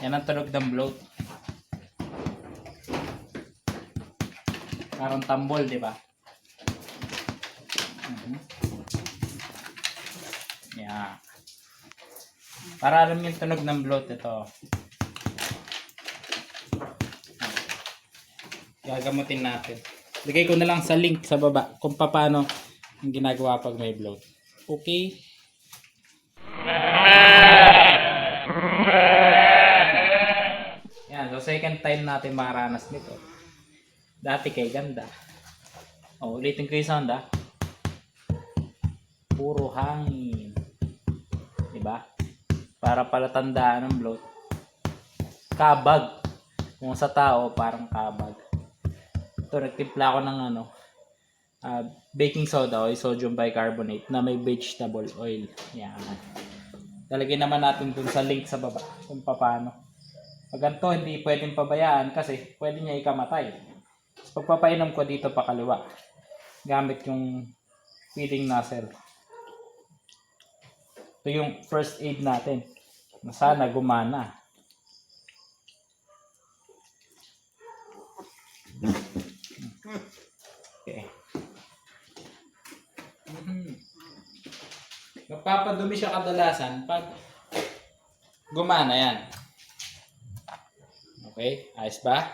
Yan ang tunog ng bloat. Parang tambol, di ba? Mhm. Yan. Para alam yung tunog ng bloat ito. Gagamutin natin. Lagay ko na lang sa link sa baba kung paano ang ginagawa pag may bloat. Okay? Second time natin makaranas nito. Dati kay ganda. O, ulitin ko yung sound ah. Puro hangin. Diba? Para palatandaan ng bloat. Kabag. Kung sa tao, parang kabag. Ito, nagtimpla ako ng ano, ah, baking soda o sodium bicarbonate na may vegetable oil. Yan. Talagyan naman natin dun sa link sa baba kung paano. Pag ganito, hindi pwedeng pabayaan kasi pwede niya ikamatay. Tapos pagpapainom ko dito pa kaliwa. Gamit yung feeding nozzle. Ito yung first aid natin. Na sana gumana. Okay. Magpapadumi siya kadalasan pag gumana yan. Okay, ayos ba?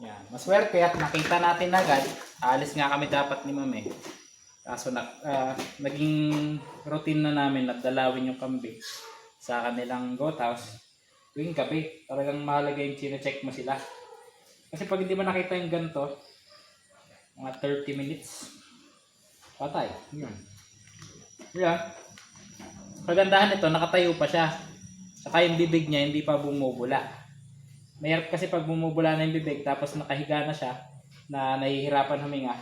Yan. Maswerte at nakita natin agad. Alis nga kami dapat ni Ma'am eh. Kaso na, ah, naging routine na namin at dalawin yung kambing sa kanilang goat house. Tuwing gabi, talagang mahalaga yung chinecheck mo sila. Kasi pag hindi mo nakita yung ganito, mga 30 minutes, patay. Yan. Yan. Pagandahan nito, nakatayo pa siya. Saka yung bibig niya, hindi pa bumubula. Mayroon kasi pag bumubula na yung bibig, tapos nakahiga na siya, na nahihirapan huminga,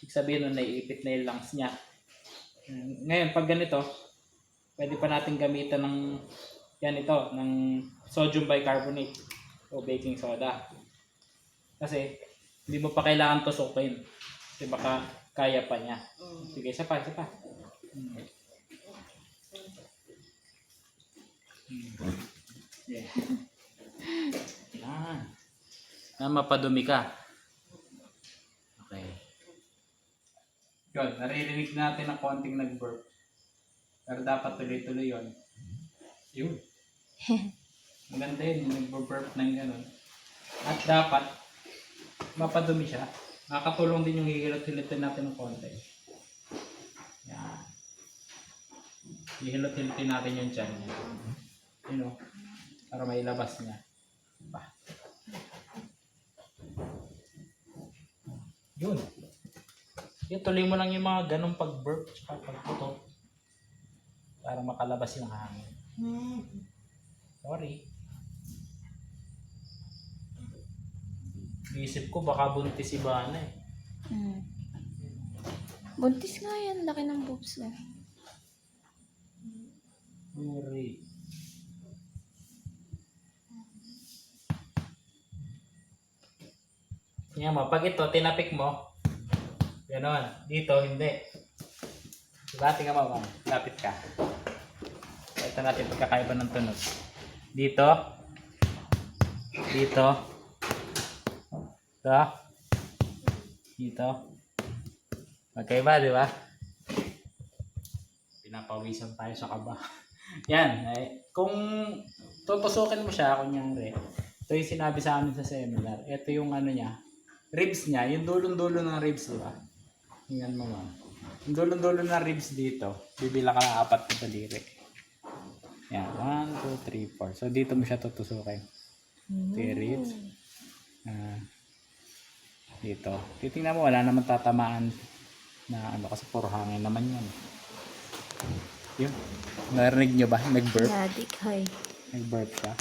ibig sabihin nun, naiipit na yung lungs niya. Mm, Ngayon, pag ganito, pwede pa natin gamitan ng yan ito, ng sodium bicarbonate o baking soda. Kasi, hindi mo pa kailangan tusukin. Kasi baka kaya pa niya. Sige, isa pa, isa pa. Hmm. Hmm. Yeah. Yan. Na mapadumi ka. Okay. Yun, naririnig natin na konting nag-burp. Pero dapat tuloy-tuloy yun. Yun. Maganda yun, nag-burp ng gano'n. At dapat, mapadumi siya. Nakakatulong din yung hihilot-hilotin natin ng konti. Yan. Hihilot-hilotin natin yung tiyan niya. You know, para mailabas niya. Ba. Yun. Yun, tuloy mo lang yung mga ganong pag-burp tsaka pag-puto. Para makalabas yung hangin. Sorry. Isip ko baka buntis si Bana eh. Hmm. Buntis nga yan, laki ng boobs na. Sorry. Yan mo, pag ito, tinapik mo, ganon. Dito, hindi. Diba? Tingnan mo, ma'am. Lapit ka. Ito natin pagkakaiba ng tunog. Dito. Dito. Ito. Dito. Magkaiba, di ba? Pinapawisan tayo sa kaba. Yan. Eh, kung tutusukin mo siya, kunyari, ito yung sinabi sa amin sa seminar. Ito yung ano niya, ribs niya, yung dulong-dulo ng ribs, di ba? Tingnan mo ma'am. Yung dulong-dulo ng ribs dito, bibila ka ng apat na daliri. Yan, 1, 2, 3, 4. So dito mo siya tutusukin. Ito yung ribs. Ah, dito. Titingnan mo, wala naman tatamaan na ano kasi puro hangin naman yan. Yun. Narinig nyo ba? Nag-burp? Daddy, hi. Nag-burp siya.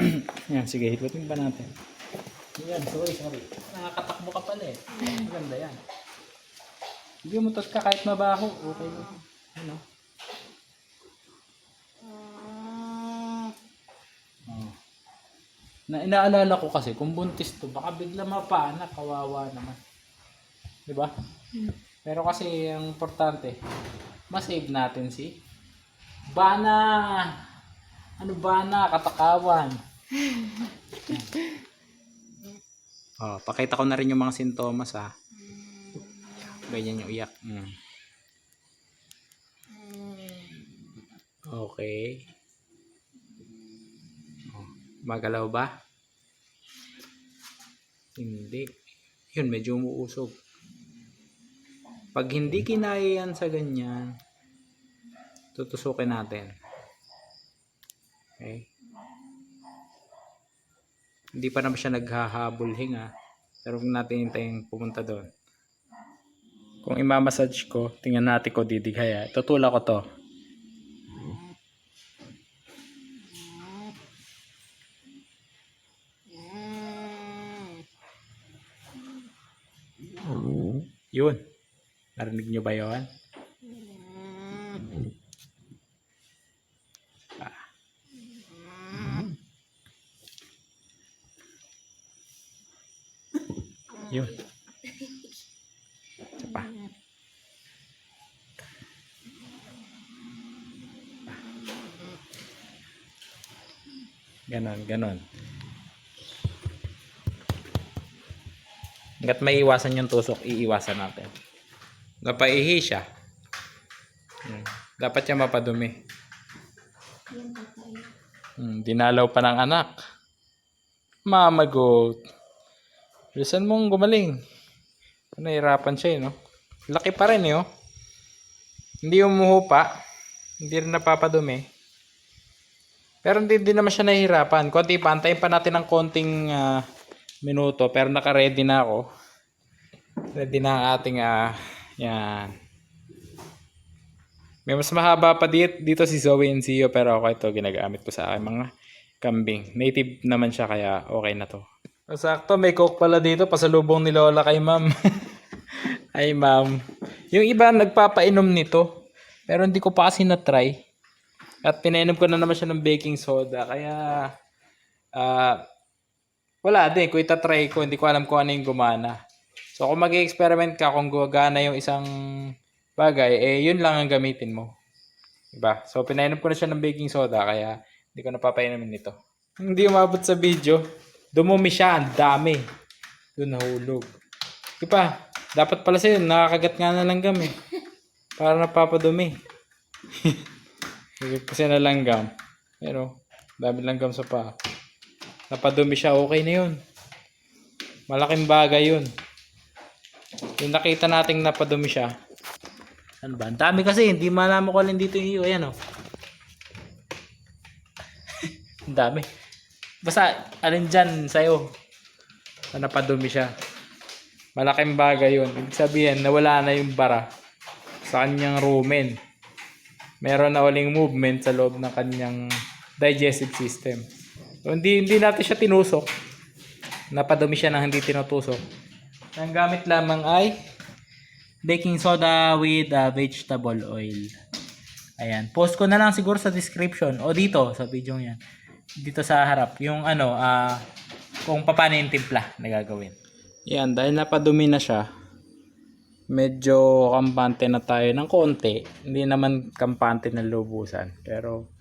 yan, sige, hilutin ba natin? Yan, sorry, sorry. Nakakatakbo ka pala eh. Maganda yan. Hindi umutot ka kahit mabaho. Okay mo. Ano? Oh. Na inaalala ko kasi kung buntis to, baka bigla mapaanak, kawawa naman. 'Di ba? Hmm. Pero kasi ang importante, ma-save natin si Bana. Ano ba na, katakawan? oh, pakita ko na rin yung mga sintomas ha. Ganyan yung iyak. Mm. Okay. Oh, magalaw ba? Hindi. Yun, medyo umuusog. Pag hindi kinaya yan sa ganyan, tutusukin natin. Okay? Hindi pa naman siya naghahabol hinga. Pero huwag natin hintayin pumunta doon. Kung imamassage ko, tingnan natin ko didighaya. Tutula ko to. Yun. Narinig nyo ba yun? Ganon, ganon. Hanggat may iwasan yung tusok, iiwasan natin. Napaihi siya. Hmm. Dapat siya mapadumi. Hmm, dinalaw pa ng anak. Mama goat. Bilisan mong gumaling. Nahirapan siya eh, no? Laki pa rin eh, oh. Hindi umuhupa. Hindi rin napapadumi. Pero hindi din naman siya nahihirapan. Konti pa, antayin pa natin ng konting ah, minuto. Pero naka-ready na ako. Ready na ang ating, ah, yan. May mas mahaba pa dito, dito si Zoe and Zio pero ako ito ginagamit ko sa aking mga kambing. Native naman siya kaya okay na to. Sakto, may coke pala dito. Pasalubong ni Lola kay ma'am. Ay ma'am. Yung iba nagpapainom nito. Pero hindi ko pa kasi na-try. At pinainom ko na naman siya ng baking soda. Kaya, ah, wala din. Kung itatry ko, hindi ko alam kung ano yung gumana. So, kung mag experiment ka, kung gumagana yung isang bagay, eh, yun lang ang gamitin mo. Diba? So, pinainom ko na siya ng baking soda, kaya hindi ko napapainumin nito. Hindi umabot sa video. Dumumi siya, ang dami. Doon nahulog. Diba? Dapat pala sa'yo, nakakagat nga na langgam eh. Para napapadumi. Kasi na langgam. Pero, dami langgam sa pa. Napadumi siya, okay na yun. Malaking bagay yun. Yung nakita nating napadumi siya. Ano ba? Ang dami kasi, hindi malaman ko alin dito yung iyo. Ayan o. Ang dami. Basta, alin dyan sa'yo. Na napadumi siya. Malaking bagay yun. Ibig sabihin, nawala na yung bara sa kanyang rumen. Meron na uling movement sa loob ng kanyang digestive system. So, hindi, hindi natin siya tinusok. Napadumi siya nang hindi tinutusok. Ang gamit lamang ay baking soda with uh, vegetable oil. Ayan. Post ko na lang siguro sa description o dito sa video yan. Dito sa harap. Yung ano, ah kung paano yung timpla na gagawin. Yan. Dahil napadumi na siya, medyo kampante na tayo ng konti. Hindi naman kampante ng lubusan. Pero,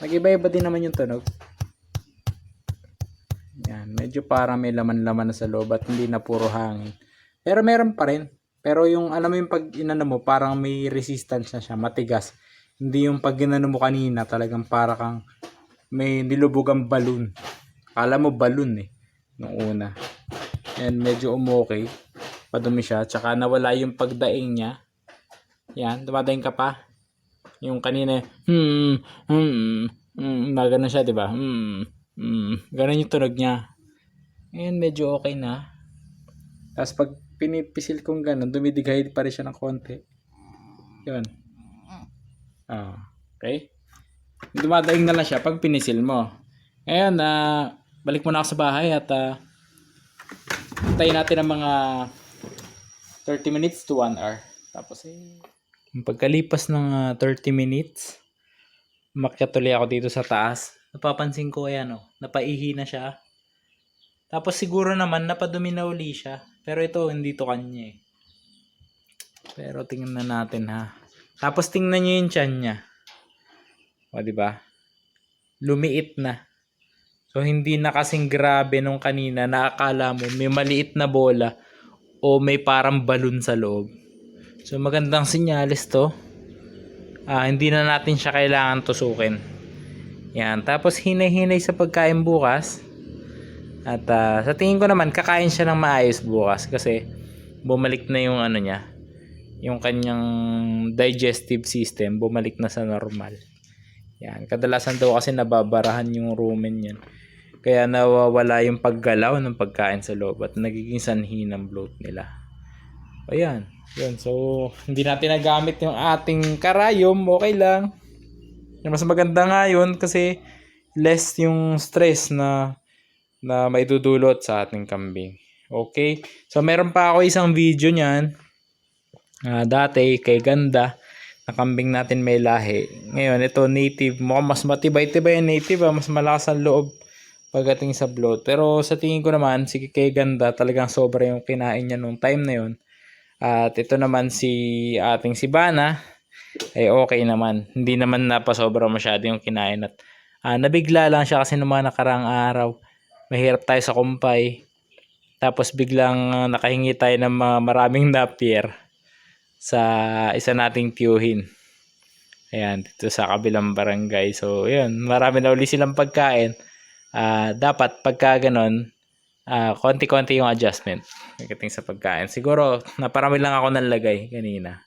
nag-iba-iba din naman yung tunog. Yan. Medyo parang may laman-laman na sa loob at hindi na puro hangin. Pero meron pa rin. Pero yung, alam mo yung pag inano mo, parang may resistance na siya, matigas. Hindi yung pag inano mo kanina, talagang para kang may nilubugang balloon. Akala mo balloon eh, nung una. And medyo umokay. Padumi siya. Tsaka nawala yung pagdaing niya. Yan, dumadaing ka pa. Yung kanina, hmm, hmm, hmm, na siya, di ba? Hmm, hmm, ganun yung tunog niya. Ngayon, medyo okay na. Tapos pag pinipisil kong ganun, dumidigay pa rin siya ng konti. Yun. Ah, okay. Dumadaing na lang siya pag pinisil mo. Ngayon, ah, balik muna ako sa bahay at ah, hintayin natin ang mga 30 minutes to 1 hour. Tapos eh, pagkalipas ng ah, 30 minutes, umakyat ako dito sa taas. Napapansin ko ayan oh, napaihi na siya. Tapos siguro naman napadumi na uli siya. Pero ito hindi to kanya eh. Pero tingnan na natin ha. Tapos tingnan niyo yung tiyan niya. O di ba? lumiit na. So hindi na kasing grabe nung kanina na akala mo may maliit na bola o may parang balon sa loob. So magandang sinyalis to. Ah, hindi na natin siya kailangan tusukin. Yan. Tapos hinay-hinay sa pagkain bukas. At ah, sa tingin ko naman kakain siya ng maayos bukas kasi bumalik na yung ano niya. Yung kanyang digestive system bumalik na sa normal. Yan. Kadalasan daw kasi nababarahan yung rumen yan. Kaya nawawala yung paggalaw ng pagkain sa loob at nagiging sanhi ng bloat nila. Ayan. Yun. So, hindi natin nagamit yung ating karayom. Okay lang. Mas maganda nga yun kasi less yung stress na na maitudulot sa ating kambing. Okay? So, meron pa ako isang video niyan. Ah, dati, kay Ganda, na kambing natin may lahi. Ngayon, ito native. Mukhang mas matibay-tibay yung native. Ah. Mas malakas ang loob pagdating sa bloat. Pero sa tingin ko naman, si kay Ganda, talagang sobra yung kinain niya nung time na yun. At ito naman si ating si Bana, ay okay naman. Hindi naman napasobra masyado yung kinain. At ah, nabigla lang siya kasi nung mga nakarang araw, mahirap tayo sa kumpay. Tapos biglang ah, nakahingi tayo ng mga maraming napier sa isa nating tiyuhin. Ayan, dito sa kabilang barangay. So, yun, marami na uli silang pagkain. Ah, dapat pagka ganon, ah, konti-konti yung adjustment pagdating sa pagkain. Siguro, naparami lang ako ng lagay kanina.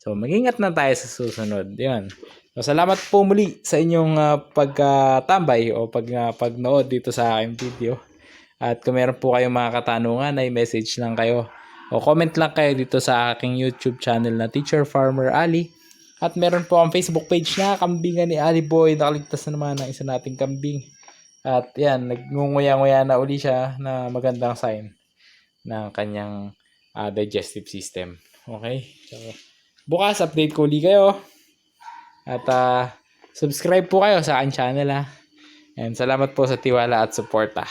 So, mag-ingat na tayo sa susunod. Yun. So, salamat po muli sa inyong ah, pagkatambay o pag, ah, pagnood dito sa aking video. At kung meron po kayong mga katanungan, ay message lang kayo. O comment lang kayo dito sa aking YouTube channel na Teacher Farmer Ali. At meron po ang Facebook page na Kambingan ni Ali Boy. Nakaligtas na naman ng isa nating kambing. At yan, nagngunguya-nguya na uli siya na magandang sign ng kanyang ah, digestive system. Okay? So, bukas update ko uli kayo. At ah, subscribe po kayo sa aking channel ha. And salamat po sa tiwala at suporta.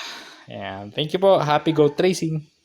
Ayan. Thank you po. Happy goat racing.